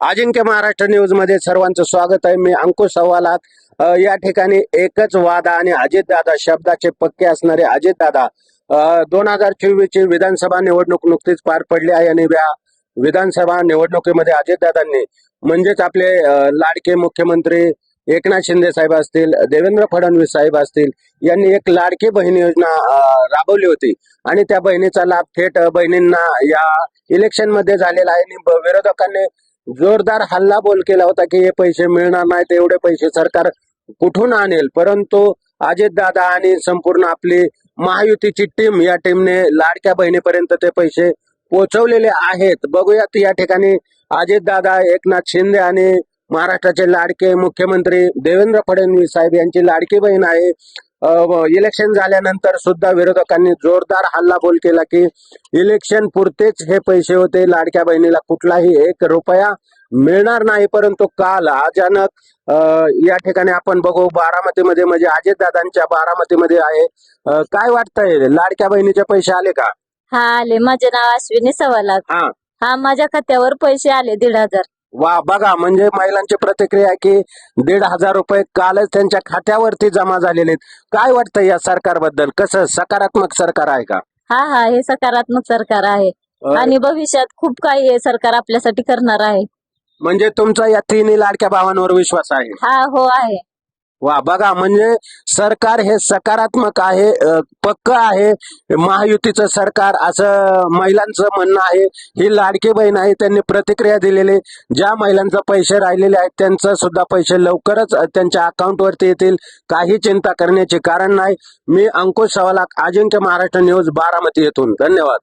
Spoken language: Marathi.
अजिंक्य महाराष्ट्र न्यूजमध्ये सर्वांचं स्वागत आहे. मी अंकुश सवालात. या ठिकाणी एकच वादा आणि अजितदादा शब्दाचे पक्के असणारे अजितदादा दोन हजार चोवीस ची विधानसभा निवडणूक नुकतीच पार पडली आहे आणि या विधानसभा निवडणुकीमध्ये अजितदादांनी म्हणजेच आपले लाडके मुख्यमंत्री एकनाथ शिंदे साहेब असतील देवेंद्र फडणवीस साहेब असतील यांनी एक लाडकी बहीण योजना राबवली होती. आणि त्या बहिणीचा लाभ थेट बहिणींना या इलेक्शनमध्ये झालेला आहे. आणि विरोधकांनी जोरदार हल्ला बोल केला होता की हे पैसे मिळणार नाहीत एवढे पैसे सरकार कुठून आणेल? परंतु अजित दादा आणि संपूर्ण आपली महायुतीची टीम या टीमने लाडक्या बहिणीपर्यंत ते पैसे पोहोचवलेले आहेत. बघूयात या ठिकाणी अजित दादा एकनाथ शिंदे आणि महाराष्ट्राचे लाडके मुख्यमंत्री देवेंद्र फडणवीस साहेब यांची लाडकी बहीण आहे. इलेक्शन झाल्यानंतर सुद्धा विरोधकांनी जोरदार हल्ला बोल केला की इलेक्शन पुरतेच हे पैसे होते लाडक्या बहिणीला कुठलाही एक रुपया मिळणार नाही. परंतु काल अचानक या ठिकाणी आपण बघू बारामतीमध्ये म्हणजे अजितदादांच्या बारामतीमध्ये आहे. काय वाटतंय? लाडक्या बहिणीचे पैसे आले का? हा आले. माझे नाव अश्विनी सवालात. हा. हा माझ्या खात्यावर पैसे आले दीड हजार. वा बघा म्हणजे महिलांची प्रतिक्रिया की दीड हजार रुपये कालच त्यांच्या खात्यावरती जमा झालेले आहेत. काय वाटतं या सरकारबद्दल? कसं सकारात्मक सरकार आहे का? हा हा हे सकारात्मक सरकार आहे. आणि भविष्यात खूप काही हे सरकार आपल्यासाठी करणार आहे. म्हणजे तुमचा या तिन्ही लाडक्या भावांवर विश्वास आहे? हा हो आहे. वा बघा म्हणजे सरकार हे सकारात्मक आहे पक्क आहे. महायुतीचं सरकार असं महिलांचं म्हणणं आहे. ही लाडकी बहीण आहे त्यांनी प्रतिक्रिया दिलेली. ज्या महिलांचं पैसे राहिलेले आहेत त्यांचं सुद्धा पैसे लवकरच त्यांच्या अकाउंटवरती येतील. काही चिंता करण्याचे कारण नाही. मी अंकुश सवालाक अजिंक्य महाराष्ट्र न्यूज बारामती येथून. धन्यवाद.